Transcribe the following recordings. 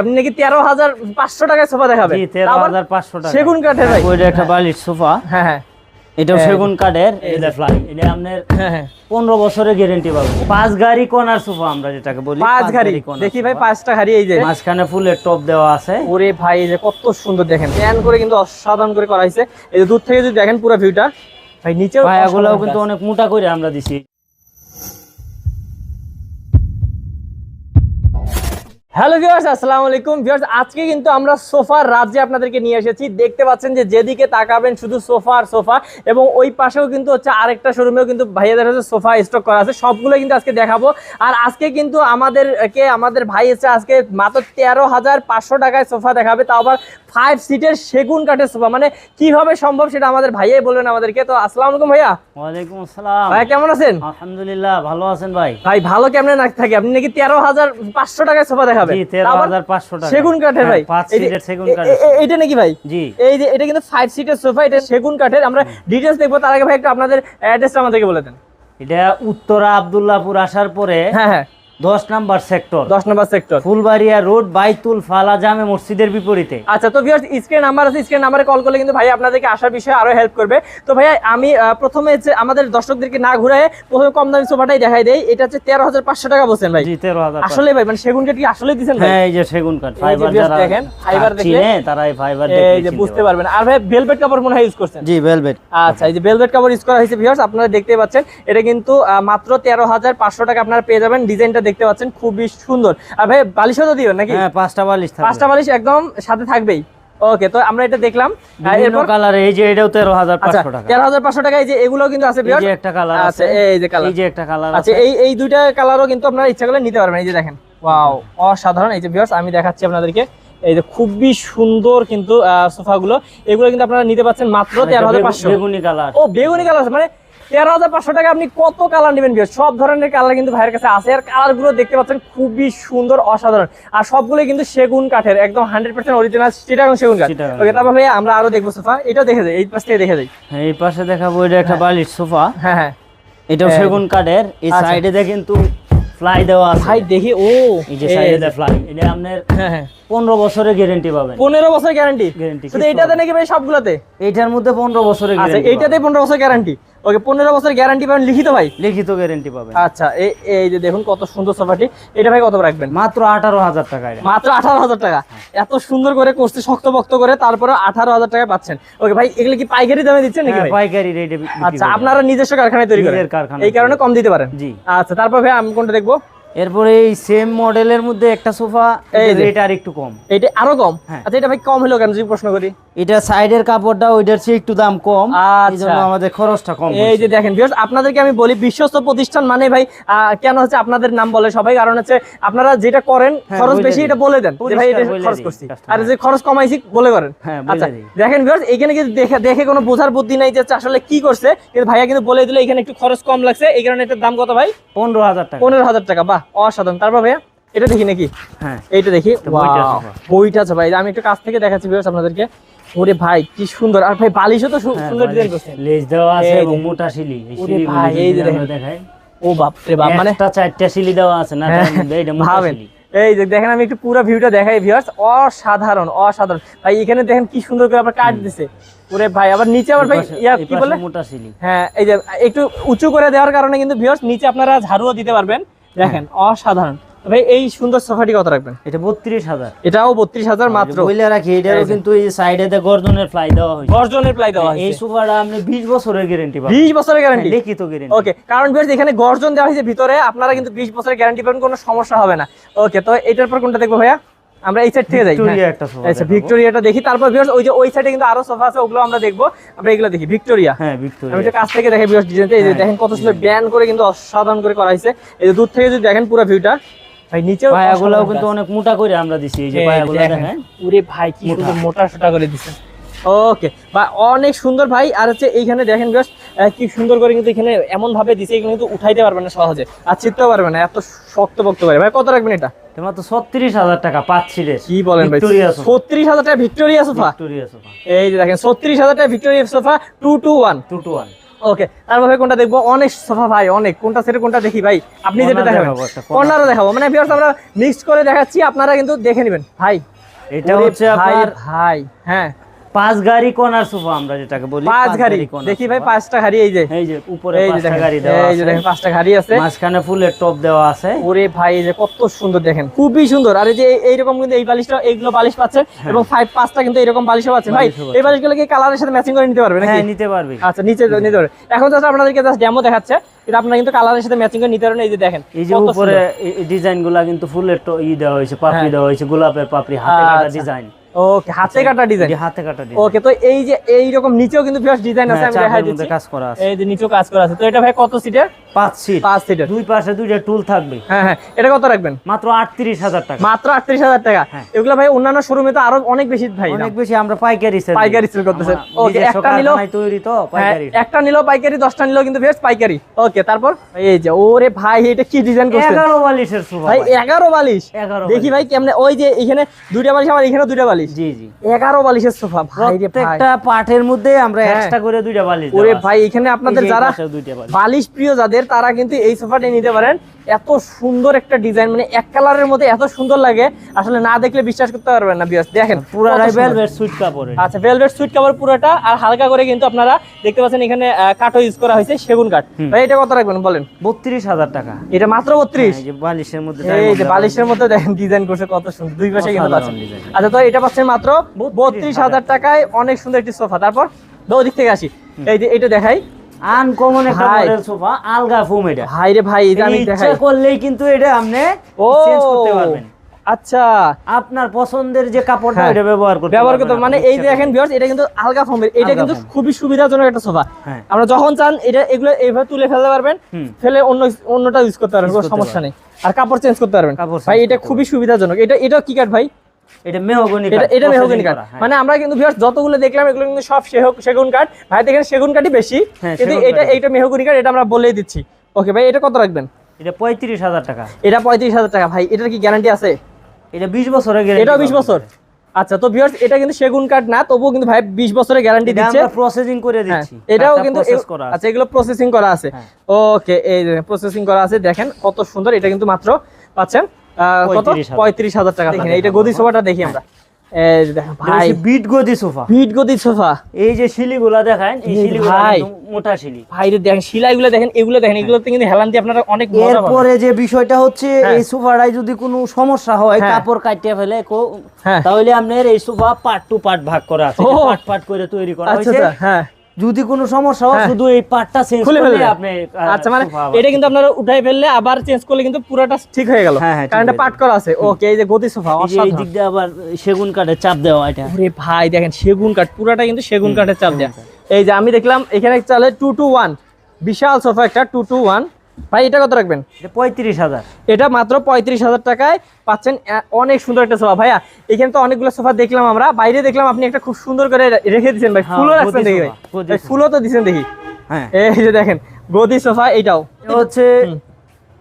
আপনি নাকি তেরো হাজার পাঁচশো টাকায় সোফা দেখাবেন তেরো হাজার পাঁচশো টাকা। সেগুন কাঠের ভাই। ওইটা একটা বালিশ সোফা। হ্যাঁ হ্যাঁ। এটাও হ্যাঁ। সেগুন কাঠের। এটা ফ্লাই এটা আপনার হ্যাঁ হ্যাঁ। পনেরো বছরের গ্যারেন্টি পাবেন। পাঁচ গাড়ি কোনার সোফা আমরা যেটাকে বলি পাঁচ গাড়ি। দেখি ভাই পাঁচটা গাড়ি এই যে। মাঝখানে ফুলের টপ দেওয়া আছে। ওরে ভাই এই যে কত সুন্দর দেখেন। প্যান করে কিন্তু অসাধারণ করে করা হয়েছে। এই যে দূর থেকে যদি দেখেন পুরো ভিউটা ভাই নিচেও পায়াগুলোও কিন্তু অনেক মোটা করে আমরা দিছি। হ্যালো ভিউয়ার্স আসসালামু আলাইকুম। ভিউয়ার্স আজকে কিন্তু আমরা সোফার রাজ্যে আপনাদেরকে নিয়ে এসেছি। দেখতে পাচ্ছেন যে যেদিকে তাকাবেন শুধু সোফা আর সোফা এবং ওই পাশেও কিন্তু হচ্ছে আরেকটা শোরুমেও কিন্তু ভাইয়াদের হচ্ছে সোফা স্টক করা আছে। সবগুলো কিন্তু আজকে দেখাবো। আর আজকে কিন্তু আমাদেরকে আমাদের ভাই এসে আজকে মাত্র তেরো হাজার পাঁচশো টাকায় সোফা দেখাবে। তাও আবার ফাইভ সিটের সেগুন কাঠের সোফা। মানে কীভাবে সম্ভব সেটা আমাদের ভাইয়াই বলবেন আমাদেরকে। তো আসসালামু আলাইকুম ভাইয়া। ওয়ালাইকুম আসসালাম। ভাইয়া কেমন আছেন? আলহামদুলিল্লাহ ভালো আছেন ভাই। ভাই ভালো কেমনে থাকে? আপনি নাকি তেরো হাজার পাঁচশো টাকায় সোফা দেখাবেন? জি টাকা। সেগুন কাঠের হ্যাঁ, ভাই। সিটের সেগুন এ- কাঠের এ- এ- নাকি ভাই? জি। এই যে এটা কিন্তু সিটের সোফা এটা সেগুন কাঠের। আমরা ডিটেলস দেখব তার আগে ভাই একটু আপনাদের অ্যাড্রেসটা আমাদেরকে বলে দেন। এটা উত্তরা আব্দুল্লাহপুর আসার পরে হ্যাঁ হ্যাঁ। দশ নাম্বার সেক্টর দশ নম্বর সেক্টর ফুলবাড়িয়া রোড বাইতুল ফালা জামে মসজিদের বিপরীতে। আচ্ছা তো ভিউয়ার্স স্ক্রিন নাম্বার আছে স্ক্রিন নাম্বারে কল করলে কিন্তু ভাই আপনাদেরকে আসার বিষয়ে আরও হেল্প করবে। তো ভাইয়া আমি প্রথমে হচ্ছে আমাদের দর্শকদেরকে না প্রথমে কম দামি সোফাটাই দেখাই দেই। এটা হচ্ছে তেরো হাজার পাঁচশো টাকা বলছেন ভাই। তেরো হাজার আসলে ভাই মানে সেগুন কাঠ কি আসলে দিচ্ছেন হ্যাঁ এই যে সেগুন কাঠ ফাইবার দেখেন, দেখলে- তারা এই ফাইবার এই যে বুঝতে পারবেন। আর ভাই ভেলভেট কাপড় মনে হয় ইউজ করছেন? জি ভেলভেট আচ্ছা এই যে ভেলভেট কাভার ইউজ করা হয়েছে ভিউয়ার্স আপনারা দেখতে পাচ্ছেন এটা কিন্তু মাত্র তেরো হাজার পাঁচশো টাকা আপনারা পেয়ে যাবেন ডিজাইনটা দেখতে পাচ্ছেন খুবই সুন্দর। আর ভাই বালিশও তো দিবেন নাকি? হ্যাঁ পাঁচটা বালিশ পাঁচটা বালিশ একদম সাথে থাকবেই। ওকে তো আমরা এটা দেখলাম। কালার এই যে এটাও তেরো হাজার আচ্ছা পাঁচশো টাকা। তেরো হাজার পাঁচশো টাকা এই যে এগুলো কিন্তু আছে এই যে একটা কালার আচ্ছা আছে। এই যে কালার এই যে একটা কালার আচ্ছা আছে। এই এই দুইটা কালারও কিন্তু আপনারা ইচ্ছা করলে নিতে পারবেন এই যে দেখেন। ওয়াও অসাধারণ এই যে ভিউয়ার্স আমি দেখাচ্ছি আপনাদেরকে। এই যে খুবই সুন্দর কিন্তু সোফাগুলো এগুলো কিন্তু আপনারা নিতে পাচ্ছেন মাত্র মানে তেরো হাজার পাঁচশো। বেগুনি কালার। ও বেগুনি কালার আছে মানে তেরো হাজার পাঁচশো টাকা আপনি কত কালার নেবেন সব ধরনের কালার কিন্তু ভাইয়ের কাছে আছে আর কালারগুলো দেখতে পাচ্ছেন খুবই সুন্দর অসাধারণ। আর সবগুলো কিন্তু সেগুন কাঠের একদম হান্ড্রেড পার্সেন্ট অরিজিনাল চিটাগং সেগুন কাঠ। ওকে তারপর আমরা আরও দেখব সোফা। এটাও দেখে যাই এই পাশ থেকে দেখে যাই। হ্যাঁ, এই পাশে দেখাবো এটা একটা বালিশ সোফা। হ্যাঁ হ্যাঁ। এটাও হ্যাঁ। সেগুন কাঠের এই আচ্ছা। সাইডে দেখেন কিন্তু ফ্লাই দেওয়া আছে। ভাই দেখি ও এই যে সাইডে ফ্লাই এটা আপনার হ্যাঁ হ্যাঁ। পনেরো বছরের গ্যারেন্টি পাবেন। পনেরো বছর গ্যারান্টি গ্যারান্টি নাকি ভাই সবগুলাতে? এইটার মধ্যে পনেরো বছরের আচ্ছা গ্যারেন্টি এইটাতে পনেরো বছর গ্যারান্টি ওকে পনেরো বছর গ্যারান্টি পাবেন লিখিত ভাই? লিখিত গ্যারেন্টি পাবেন। আচ্ছা এই যে দেখুন কত সুন্দর সোফাটি এটা ভাই কত রাখবেন? মাত্র আঠারো হাজার টাকা মাত্র আঠারো হাজার টাকা। এত সুন্দর করে করছে শক্ত বক্ত করে তারপরে আঠারো হাজার টাকা পাচ্ছেন। ওকে ভাই এগুলো কি পাইকারি দামে দিচ্ছেন নাকি হ্যাঁ, পাইকারি রেটে আচ্ছা আপনারা নিজস্ব কারখানায় তৈরি করেন। নিজের কারখানায় এই কারণে কম দিতে পারেন। জি। আচ্ছা তারপর ভাই আমি কোনটা দেখব? এরপরে এই সেম মডেলের মধ্যে একটা সোফা। রেট আর একটু কম। এইটা আরও কম? হ্যাঁ। আচ্ছা এটা ভাই কম হলো কেন? যদি প্রশ্ন করি। এটা সাইডের কাপড়টা ওইটার চেয়ে একটু দাম কম। আচ্ছা। আমাদের খরচটা কম এই যে দেখেন বিকজ আপনাদেরকে আমি বলি বিশ্বস্ত প্রতিষ্ঠান মানে ভাই কেন হচ্ছে আপনাদের নাম বলে সবাই? কারণ হচ্ছে আপনারা যেটা করেন হ্যাঁ, খরচ বেশি এটা বলে দেন যে ভাই এটা খরচ করছি। আর যে খরচ কমাইছি বলে করেন। হ্যাঁ, আচ্ছা দেখেন বিকজ এখানে কিন্তু দেখে দেখে কোনো বোঝার বুদ্ধি নাই যে আসলে কি করছে। কিন্তু ভাইয়া কিন্তু বলে দিলে এখানে একটু খরচ কম লাগছে। এই কারণে এটার দাম কত ভাই? পনেরো হাজার টাকা। পনেরো হাজার টাকা বাহ অসাধারণ। তারপর ভাইয়া এটা দেখি নাকি? হ্যাঁ। এইটা দেখি বইটা আছে। ভাই। আমি একটু কাছ থেকে দেখাচ্ছি বিকজ আপনাদেরকে। ওরে ভাই কি সুন্দর। আর ভাই বালিশও তো হ্যাঁ, সুন্দর ডিজাইন করছেন লেজ দেওয়া আছে এবং মোটা শিলি। এই ওরে ভাই, এই যে। ও বাপ রে বাপ মানে একটা চারটা শিলি দেওয়া আছে না? হ্যাঁ, এটা মোটা শিলি। এই যে দেখেন আমি একটু পুরো ভিউটা দেখাই ভিউয়ার্স অসাধারণ অসাধারণ। ভাই এখানে দেখেন কি সুন্দর করে আবার কাট দিছে। ওরে ভাই আবার নিচে আবার ভাই ইয়া কি বলে? মোটা শিলি। হ্যাঁ এই যে একটু উঁচু করে দেওয়ার কারণে কিন্তু ভিউয়ার্স নিচে আপনারা ঝাড়ুও দিতে পারবেন। দেখেন অসাধারণ। ভাই এই সুন্দর সোফাটি কত রাখবেন? এটা বত্রিশ হাজার। এটাও বত্রিশ হাজার মাত্র। বইলে রাখি যে। কিন্তু এই সাইডে গর্জনের দেওয়া হয়েছে। গর্জনের প্লাই দেওয়া এই সোফাটা আপনি বিশ বছরের গ্যারেন্টি পাবেন। বিশ বছরের গ্যারান্টি লিখিত গ্যারেন্টি ওকে কারণ এখানে গর্জন দেওয়া হয়েছে ভিতরে আপনারা কিন্তু বিশ বছরের গ্যারান্টি পাবেন কোনো সমস্যা হবে না। ওকে তো এটার পর কোনটা দেখব ভাইয়া? আমরা এই সাইড থেকে যাই হ্যাঁ। আচ্ছা ভিক্টোরিয়াটা দেখি। তারপর ভিউয়ার্স ওই যে ওই সাইডে কিন্তু আরও সোফা আছে ওগুলো আমরা দেখব। আমরা এগুলো দেখি। ভিক্টোরিয়া হ্যাঁ আমি ভিক্টোরিয়া একটু কাছ থেকে দেখে ভিউয়ার্স ডিজাইনটা এই যে হ্যাঁ, দেখেন কত সুন্দর। ব্যান করে কিন্তু অসাধারণ করে করা হয়েছে। এই যে দূর থেকে যদি দেখেন পুরো ভিউটা ভাই পায়াগুলোও কিন্তু। অনেক মোটা করে আমরা দিছি এই যে পায়াগুলো দেখেন। দেখেন। ওরে ভাই কি সুন্দর মোটা সোটা করে দিছে। ওকে বা অনেক সুন্দর ভাই আর হচ্ছে এইখানে দেখেন বেশ কি সুন্দর করে কিন্তু এখানে এমন ভাবে দিছে এগুলো কিন্তু উঠাইতে পারবে না সহজে আর চিনতেও পারবে না এত শক্ত করে। ভাই কত রাখবেন এটা? ছত্রিশ হাজার টাকা পাঁচ সিটের কি বলেন ভাই ছত্রিশ হাজার টাকা ভিক্টোরিয়া সোফা? Victoria sofa. এই যে দেখেন ছত্রিশ হাজার টাকা Victoria sofa two two one two two one okay তারপর ভাই কোনটা দেখব? অনেক সোফা ভাই অনেক। কোনটা সেটা কোনটা দেখি ভাই। আপনি যেটা দেখাবেন। দেখাবো কর্নারও দেখাবো। মানে ভিউয়ার্স আমরা মিক্স করে দেখাচ্ছি আপনারা কিন্তু দেখে নেবেন। ভাই এটা হচ্ছে আপনার ভাই হ্যাঁ। পাঁচ গাড়ি কোনার সোফা আমরা যেটাকে বলি পাঁচ গাড়ি। দেখি ভাই পাঁচটা গাড়ি এই যে। এই যে উপরে পাঁচটা গাড়ি দেওয়া এই যে দেখেন পাঁচটা গাড়ি আছে। মাঝখানে ফুলের টপ দেওয়া আছে। ওরে ভাই এই যে কত সুন্দর দেখেন। খুবই সুন্দর। আর এই যে এই- এইরকম কিন্তু এই বালিশটা এইগুলো বালিশ পাচ্ছেন এবং ফাইভ পাঁচটা কিন্তু এরকম বালিশও পাচ্ছেন ভাই এই বালিশগুলো কি কালারের সাথে ম্যাচিং করে নিতে পারবে হ্যাঁ নিতে পারবে। আচ্ছা নিচে নিতে পারবে। এখন জাস্ট আপনাদেরকে জাস্ট ডেমো দেখাচ্ছে। কিন্তু আপনারা কিন্তু কালারের সাথে ম্যাচিং করে নিতে পারবেন। এই যে দেখেন এই যে উপরে। ডিজাইনগুলা কিন্তু ফুলের ই দেওয়া হয়েছে পাপড়ি হ্যাঁ। দেওয়া হয়েছে গোলাপের পাপড়ি হাতে কাটা আচ্ছা। ডিজাইন ওকে হাতে কাটা ডিজাইন হাতে কাটা ডিজাইন ওকে তো এই যে এইরকম নিচেও কিন্তু ফিয়াস ডিজাইন আছে আমি দেখাই দিচ্ছি। কাজ করা আছে। এই যে নিচেও কাজ করা আছে। তো এটা ভাই কত সিটের পাঁচ সিট পাঁচ সিটের দুই পাশে দুইটা টুল থাকবে। হ্যাঁ হ্যাঁ। এটা কত রাখবেন? মাত্র আটত্রিশ হাজার টাকা। মাত্র আটত্রিশ হাজার টাকা। হ্যাঁ। এগুলো ভাই অন্যান্য শোরুমে তো আরও অনেক বেশি ভাই অনেক বেশি আমরা পাইকারি সেল পাইকারি sell করতেছে। Okay, একটা নিলেও- তৈরি তো হ্যাঁ, পাইকারি। একটা নিলেও পাইকারি দশটা নিলেও কিন্তু বেশ পাইকারি। ওকে তারপর? এই যে ওরে ভাই এটা কি ডিজাইন করছে এগারো বালিশের সোফা ভাই এগারো বালিশ? এগারো দেখি ভাই কেমনে ওই যে এখানে দুইটা বালিশ আমার এখানে দুইটা বালিশ। জি জি। এগারো বালিশের সোফা ভাই রে ভাই। প্রত্যেকটা পাঠের মধ্যে আমরা হ্যাঁ। এক্সট্রা করে দুইটা বালিশ ওরে ভাই এখানে আপনাদের যারা বালিশ। বালিশ প্রিয় যাদের তারা কিন্তু এই সোফাটা নিতে পারেন। এত সুন্দর একটা ডিজাইন মানে এক কালারের মধ্যে এত সুন্দর লাগে আসলে না দেখলে বিশ্বাস করতে পারবেন না বিয়াস দেখেন পুরাটাই ভেলভেট সুইট কাপড়ের। আচ্ছা ভেলভেট সুইট কভার পুরোটা আর হালকা করে কিন্তু আপনারা দেখতে পাচ্ছেন এখানে কাঠও ইউজ করা হয়েছে সেগুন কাঠ ভাই এটা কত রাখবেন বলেন? বত্রিশ হাজার টাকা। এটা মাত্র বত্রিশ? এই যে বালিশের মধ্যে এই যে বালিশের মধ্যে দেখেন ডিজাইন করছে কত সুন্দর দুই পাশে কিন্তু পাচ্ছেন আচ্ছা তো এটা পাচ্ছেন মাত্র বত্রিশ হাজার। টাকায় অনেক সুন্দর একটি সোফা। তারপর দিক থেকে আসি। এই যে এটা দেখাই। আনকমন একটা মডেল সোফা আলগা ফোম এটা। ভাই রে ভাই এটা আমি ইচ্ছা করলেই কিন্তু এটা আপনি চেঞ্জ করতে পারবেন। আচ্ছা। আপনার পছন্দের যে কাপড়টা হ্যাঁ। এটা ব্যবহার করতে ব্যবহার করতে মানে এই দেখেন ভিউয়ার্স এটা কিন্তু আলগা ফোমের এটা কিন্তু খুবই সুবিধাজনক একটা সোফা হ্যাঁ। আমরা যখন চান এটা এগুলো এইভাবে তুলে ফেলতে পারবেন। ফেলে অন্য অন্যটা ইউজ করতে পারবেন কোনো সমস্যা নেই। আর কাপড় চেঞ্জ করতে পারবেন। ভাই এটা খুবই সুবিধাজনক। এটা এটা কি কাঠ ভাই? এটা মেহগনি এটা মেহগনি কাঠ হ্যাঁ। মানে আমরা কিন্তু ভিউয়ার্স যতগুলো দেখলাম এগুলো কিন্তু সব সেগুন কাঠ ভাই দেখেন সেগুন কাঠই বেশি। হ্যাঁ, কিন্তু এটা এইটা মেহগনি কাঠ এটা আমরা বলেই দিচ্ছি। ওকে ভাই এটা কত রাখবেন? এটা পঁয়ত্রিশ হাজার টাকা। এটা পঁয়ত্রিশ হাজার টাকা। ভাই এটার কি গ্যারান্টি আছে? এটা বিশ বছরের guarantee এটাও বিশ বছর। আচ্ছা তো ভিউয়ার্স এটা কিন্তু সেগুন কাঠ না তবুও কিন্তু ভাই বিশ বছরের গ্যারান্টি দিচ্ছে। আমরা প্রসেসিং করে হ্যাঁ, দিচ্ছি। এটাও কিন্তু। আচ্ছা এগুলো প্রসেসিং করা আছে। হ্যাঁ। ওকে এই প্রসেসিং করা আছে দেখেন কত সুন্দর এটা কিন্তু মাত্র পাচ্ছেন। কত? 35,000 পঁয়ত্রিশ হাজার টাকা দেখেন এইটা গদি সোফাটা দেখি আমরা। ভাই। বিট গদি সোফা। ভিট গদি সোফা। এই যে শিলিগুলা দেখান এই শিলিগুলা। মোটা শিলি। ভাই দেখেন শিলাইগুলো দেখেন এগুলো দেখেন এগুলোতে কিন্তু হেলান দিয়ে আপনারা অনেক মজা পাবেন। এরপরে যে বিষয়টা হচ্ছে হ্যাঁ। এই সোফাটায় যদি কোনো সমস্যা হয় হ্যাঁ। কাপড় কাটিয়ে ফেলে কো- হ্যাঁ। তাহলে আপনার এই সোফা পার্ট টু পার্ট ভাগ করা আছে। পার্ট পার্ট করে তৈরি করা আচ্ছা হয়েছে। আচ্ছা হ্যাঁ। যদি কোনো সমস্যা হয় হ্যাঁ। শুধু এই পার্টটা চেঞ্জ করে আপনি আচ্ছা মানে এটা কিন্তু আপনারা উঠাই ফেললে আবার চেঞ্জ করলে কিন্তু পুরোটা ঠিক হয়ে গেল। হ্যাঁ, হ্যাঁ, কারেন্টটা কারণ এটা হয়ে করা আছে। ওকে এই যে গদি সোফা এই দিক দিয়ে আবার সেগুন কাঠের চাপ দেওয়া এটা। আরে ভাই দেখেন সেগুন কাঠ পুরোটা কিন্তু সেগুন কাঠের চাপ দেয়া। এই যে আমি দেখলাম এখানে চলে টু টু ওয়ান বিশাল সোফা একটা টু টু ওয়ান ভাই এটা কত রাখবেন? পঁয়ত্রিশ হাজার। এটা মাত্র পঁয়ত্রিশ হাজার টাকায় পাচ্ছেন অনেক সুন্দর একটা সোফা। ভাইয়া এখানে তো অনেকগুলো সোফা দেখলাম আমরা। বাইরে দেখলাম আপনি একটা খুব সুন্দর করে রেখে দিচ্ছেন ভাই। হ্যাঁ, ফুলও রাখছেন দেখি ভাই। ফুলও তো দিচ্ছেন দেখি। হ্যাঁ। এই যে দেখেন গদি সোফা এইটাও। হচ্ছে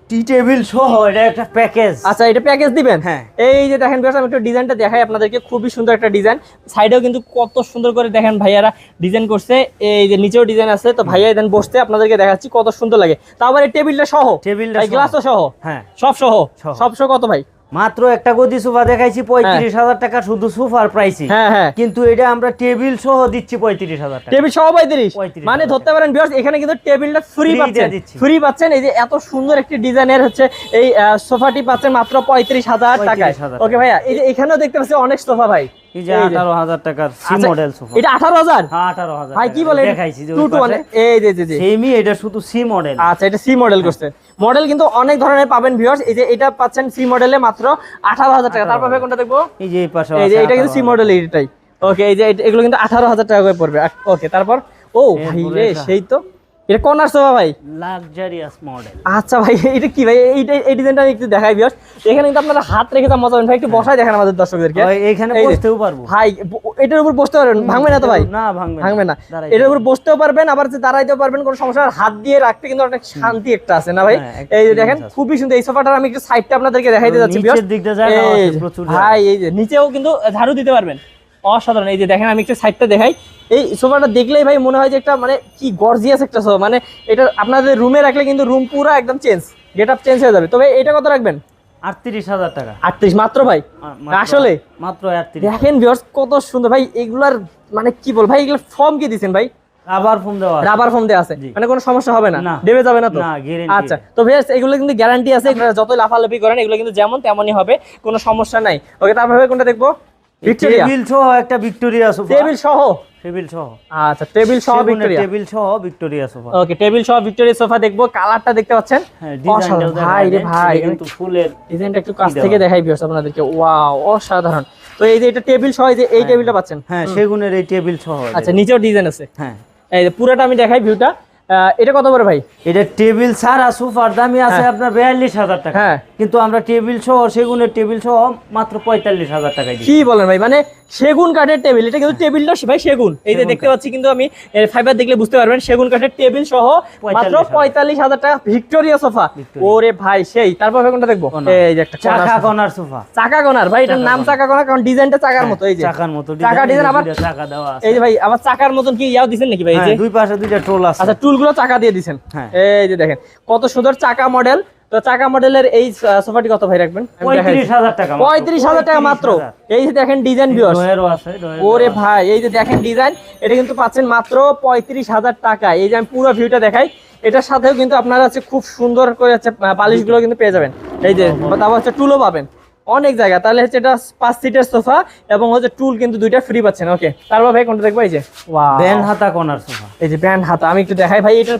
টি টেবিল সহ এটা একটা প্যাকেজ। আচ্ছা এটা প্যাকেজ দিবেন? হ্যাঁ। এই যে দেখেন বিকজ আমি একটু ডিজাইনটা দেখাই আপনাদেরকে। খুবই সুন্দর একটা ডিজাইন। সাইডেও কিন্তু কত সুন্দর করে দেখেন ভাইয়ারা ডিজাইন করছে। এই যে নিচেও ডিজাইন আছে। তো ভাইয়া দেন বসতে আপনাদেরকে দেখাচ্ছি কত সুন্দর লাগে। তারপরে টেবিলটা সহ? টেবিলটা। গ্লাসও সহ। হ্যাঁ। সব সহ। সব সহ কত ভাই? মাত্র একটা গদি সোফা দেখাইছি পঁয়ত্রিশ হাজার টাকা শুধু সোফার প্রাইসে হ্যাঁ হ্যাঁ। কিন্তু এটা আমরা টেবিল সহ দিচ্ছি পঁয়ত্রিশ হাজার টেবিল সহ পঁয়ত্রিশ? মানে ধরতে পারেন এখানে কিন্তু টেবিলটা ফ্রি পাচ্ছে পাচ্ছেন। ফ্রি পাচ্ছেন এই যে এত সুন্দর একটি ডিজাইনের হচ্ছে এই সোফাটি পাচ্ছেন মাত্র পঁয়ত্রিশ হাজার টাকা। ওকে ভাইয়া এই যে এখানেও দেখতে পাচ্ছি অনেক সোফা ভাই। এই যে টাকার সি আচ্ছা, মডেল সোফা এটা আঠারো হাজার? হ্যাঁ আঠারো হাজার ভাই কি বলে? দেখাইছি যে টু ওই টু পাশে। এই যে যে যে। এটা শুধু সি মডেল আচ্ছা এটা সি মডেল মডেল কিন্তু অনেক ধরনের পাবেন ভিউয়ার্স এই যে এটা পাচ্ছেন সি মডেলে মাত্র আঠারো হাজার টাকা। তারপর ভাই কোনটা দেখব? এই যে এই পাশে এই যে এটা কিন্তু সি মডেল এইটাই ওকে এই যে এগুলো কিন্তু আঠারো হাজার টাকা করে পড়বে। ওকে তারপর ও ভাই রে সেই তো। এটা কর্নার সোফা ভাই? লাক্সারিয়াস মডেল আচ্ছা ভাই এটা কি ভাই? এইটা এই ডিজাইনটা আমি একটু দেখাই এখানে কিন্তু আপনারা হাত রেখে যা মজা পাবেন ভাই একটু বসাই দেখেন আমাদের দর্শকদেরকে। এখানে বসতেও পারব। ভাই এটার উপর বসতে পারবেন? ভাঙবে না তো ভাই? না ভাঙবে ভাঙবে না। এটার উপর বসতেও পারবেন আবার যে দাঁড়াইতেও পারবেন কোনো সমস্যা হাত দিয়ে রাখতে কিন্তু অনেক শান্তি একটা আছে না ভাই? হ্যাঁ, এই যে দেখেন খুবই সুন্দর। এই সোফাটার আমি একটু সাইডটা আপনাদেরকে দেখাইতে যাচ্ছি নিচের দিকটা প্রচুর ভাই এই যে নিচেও কিন্তু ঝাড়ু দিতে পারবেন। অসাধারণ। এই যে দেখেন আমি একটু সাইডটা দেখাই। এই সোফাটা দেখলেই ভাই মনে হয় যে একটা মানে কি গর্জিয়াস একটা সোফা। মানে এটা আপনাদের রুমে রাখলে কিন্তু রুম পুরো একদম চেঞ্জ গেট আপ চেঞ্জ হয়ে যাবে। তবে এটা কত রাখবেন? আটত্রিশ হাজার টাকা। আটত্রিশ মাত্র ভাই? আসলে? মাত্র আটত্রিশ। দেখেন ভিউয়ার্স কত সুন্দর। ভাই এগুলার মানে কি বল ভাই এগুলো ফর্ম কি ভাই? দেওয়া রাবার ফর্ম দেওয়া আছে। মানে কোনো সমস্যা হবে না। দেবে যাবে না তো? আচ্ছা তো ভিউয়ার্স এগুলো কিন্তু গ্যারান্টি আছে। যতই লাফালাফি করেন এগুলো কিন্তু যেমন তেমনই হবে। কোনো সমস্যা নাই। ওকে তারপর কোনটা দেখব? টেবিল সহ একটা ভিক্টোরিয়া সোফা। টেবিল সহ? টেবিল সহ। আচ্ছা টেবিল সহ ভিক্টোরিয়া। টেবিল সহ ভিক্টোরিয়া সোফা। ওকে টেবিল সহ ভিক্টোরিয়া সোফা দেখব। কালারটা দেখতে পাচ্ছেন? হ্যাঁ অসাধারণ। ভাই রে ভাই কিন্তু ফুলের ডিজাইনটা একটু কাছ থেকে দেখাই ভিউয়ার্স আপনাদেরকে। ওয়াও অসাধারণ। তো এই যে এটা টেবিল সহ এই যে এই টেবিলটা পাচ্ছেন? হ্যাঁ সেগুনের এই টেবিল সহ আচ্ছা নিচেও ডিজাইন আছে। হ্যাঁ। এই যে পুরোটা আমি দেখাই ভিউটা এটা কত করে ভাই? এটা টেবিল ছাড়া সোফার দামই আছে আপনার বিয়াল্লিশ হাজার টাকা। হ্যাঁ। কিন্তু আমরা টেবিল সহ সেগুনের টেবিল সহ মাত্র পঁয়তাল্লিশ হাজার টাকায় কি বলেন ভাই? মানে সেগুন কাঠের টেবিল এটা কিন্তু টেবিল টেবিলটা ভাই সেগুন। এই যে দেখতে পাচ্ছি কিন্তু আমি ফাইবার দেখলে বুঝতে পারবেন সেগুন কাঠের টেবিল সহ মাত্র পঁয়তাল্লিশ হাজার। টাকা। Victoria sofa. ওরে ভাই সেই। তারপর কোনটা দেখব? এই যে একটা চাকা কনার সোফা। চাকা কোনার। ভাই এটার নাম চাকা কোনার কারণ ডিজাইনটা চাকার মতো এই যে। চাকার মতো। চাকা ডিজাইন আবার চাকা দেওয়া এই যে ভাই আবার চাকার মতন কি ইয়াও দিছেন নাকি ভাই? এই যে হ্যাঁ, দুই পাশে দুইটা টুল আছে। আচ্ছা টুলগুলো চাকা দিয়ে দিছেন। হ্যাঁ। এই যে দেখেন কত সুন্দর চাকা মডেল তো চাকা মডেলের এই সোফাটি কত ভাই রাখবেন? পঁয়ত্রিশ হাজার টাকা মাত্র। পঁয়ত্রিশ হাজার টাকা মাত্র। 35,000 এই যে দেখেন ডিজাইন ওরে ভাই এই যে দেখেন ডিজাইন এটা কিন্তু পাচ্ছেন মাত্র পঁয়ত্রিশ হাজার টাকা। এই যে আমি পুরো ভিউটা দেখাই এটার সাথেও কিন্তু আপনারা হচ্ছে খুব সুন্দর করে হচ্ছে বালিশগুলো কিন্তু পেয়ে যাবেন। এই যে তারপর হচ্ছে টুলো পাবেন। অনেক জায়গা। তাহলে হচ্ছে এটা পাঁচ সিটের সোফা এবং হচ্ছে টুল কিন্তু দুইটা ফ্রি পাচ্ছেন। ওকে তারপর ভাই কোনটা দেখব? এই যে ব্যান হাতা কনার সোফা এই যে ব্যান্ড হাতা। আমি একটু দেখাই ভাই এটা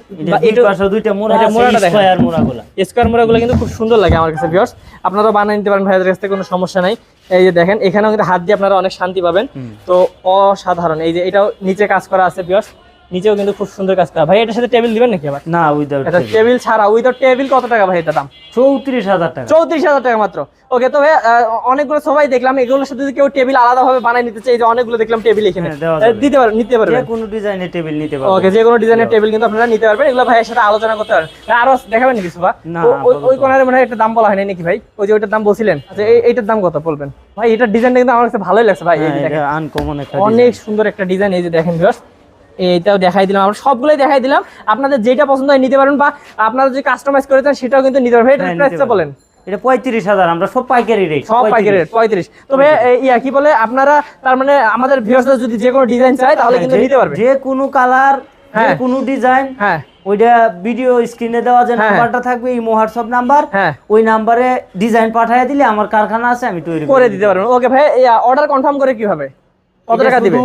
দুইটা মোড়া আছে মোড়াটা। স্কয়ার মোড়াগুলা। স্কোয়ার মোড়াগুলো কিন্তু খুব সুন্দর লাগে আমার কাছে ভিউয়ার্স আপনারা বানিয়ে নিতে পারেন ভাইয়াদের কাছ থেকে কোনো সমস্যা নাই। এই যে দেখেন এখানেও কিন্তু হাত দিয়ে আপনারা অনেক শান্তি পাবেন। তো অসাধারণ। এই যে এটাও নিচে কাজ করা আছে ভিউয়ার্স নিচেও কিন্তু খুব সুন্দর কাজ করা ভাই এটার সাথে টেবিল দিবেন নাকি আবার? না উইদাউট এটা টেবিল ছাড়া উইদাউট টেবিল কত টাকা ভাই এটা দাম? চৌত্রিশ হাজার টাকা। চৌত্রিশ হাজার টাকা মাত্র। ওকে তবে আহ, অনেকগুলো সবাই দেখলাম এগুলোর সাথে যদি কেউ টেবিল আলাদা ভাবে বানাই নিতে চাই এই যে অনেকগুলো দেখলাম টেবিল এখানে। হ্যাঁ। দিতে পারবেন নিতে পারবেন। কোনো ডিজাইনের টেবিল নিতে পারবে ওকে যে কোনো ডিজাইনের টেবিল কিন্তু আপনারা নিতে পারবেন। এগুলো ভাইয়ের সাথে আলোচনা করতে পারবেন। ভাই, আরও দেখাবেন নাকি সুবা না, ওই-। কোনারে মনে হয় একটা দাম বলা হয়নি নাকি ভাই? ওই যে ওইটার দাম বলছিলেন। আচ্ছা এই- এইটার দাম কত বলবেন? ভাই এটার ডিজাইনটা কিন্তু আমার কাছে ভালোই লাগছে ভাই এই যে দেখেন। আনকমন একটা অনেক সুন্দর একটা ডিজাইন এই যে দেখেন ভিউয়ার্স এইটাও দেখাই দিলাম আমরা সবগুলোই দেখাই দিলাম। আপনাদের যেটা পছন্দ হয় নিতে পারেন বা আপনারা যদি কাস্টমাইজ করে চান সেটাও কিন্তু নিতে পারবেন। হ্যাঁ, এটার প্রাইসটা বলেন। এটা পঁয়ত্রিশ হাজার আমরা সব পাইকারি রেট সব পাইকারি রেট পঁয়ত্রিশ। তবে ইয়া কি বলে আপনারা তার মানে আমাদের ভিউয়ার্সরা যদি যে কোনো ডিজাইন চায় তাহলে কিন্তু নিতে পারবে যে কোনো কালার যে হ্যাঁ। কোনো ডিজাইন হ্যাঁ। ওইটা ভিডিও স্ক্রিনে দেওয়া যে হ্যাঁ। নাম্বারটা থাকবে এই হোয়াটসঅ্যাপ নাম্বার হ্যাঁ। ওই নাম্বারে ডিজাইন পাঠিয়ে দিলে আমার কারখানা আছে আমি তৈরি করে দিতে পারবেন। ওকে ভাই অর্ডার কনফার্ম করে কীভাবে? কত টাকা দিবে?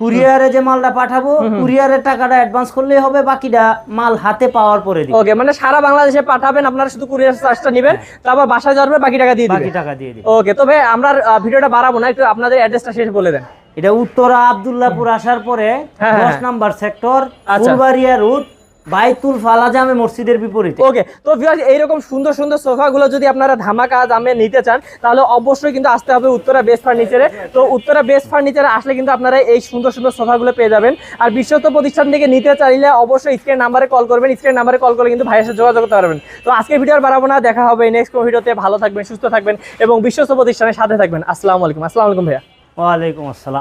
কুরিয়ারে যে মালটা পাঠাবো কুরিয়ারের টাকাটা অ্যাডভান্স করলেই হবে বাকিটা মাল হাতে পাওয়ার পরে ওকে মানে সারা বাংলাদেশে পাঠাবেন আপনারা শুধু কুরিয়ার চার্জটা নেবেন তারপর বাসায় যাবে বাকি টাকা দিয়ে বাকি টাকা দিয়ে দিই ওকে তবে আমরা ভিডিওটা বাড়াবো না একটু আপনাদের অ্যাড্রেসটা শেষ বলে দেন। এটা উত্তরা আব্দুল্লাহপুর আসার পরে হ্যাঁ, দশ হ্যাঁ। নাম্বার সেক্টর আচ্ছা। ফুলবাড়িয়া রুট বাইতুল ফালা জামে মসজিদের বিপরীতে। ওকে তো ভিউয়ার্স এইরকম সুন্দর সুন্দর সোফাগুলো যদি আপনারা ধামাকা দামে নিতে চান তাহলে অবশ্যই কিন্তু আসতে হবে উত্তরা বেস্ট ফার্নিচারে তো উত্তরা বেস্ট ফার্নিচারে আসলে কিন্তু আপনারা এই সুন্দর সুন্দর সোফাগুলো পেয়ে যাবেন। আর বিশ্বস্ত প্রতিষ্ঠান থেকে নিতে চাইলে অবশ্যই স্ক্রিন নাম্বারে কল করবেন। স্ক্রিন নাম্বারে কল করলে কিন্তু ভাইয়ের সাথে যোগাযোগ করতে পারবেন। তো আজকে ভিডিও আর বাড়াবো না দেখা হবে নেক্সট কোনো ভিডিওতে ভালো থাকবেন সুস্থ থাকবেন এবং বিশ্বস্ত প্রতিষ্ঠানের সাথে থাকবেন। আসসালামু আলাইকুম। আসসালামু আলাইকুম ভাইয়া। ওয়ালাইকুম আসসালাম।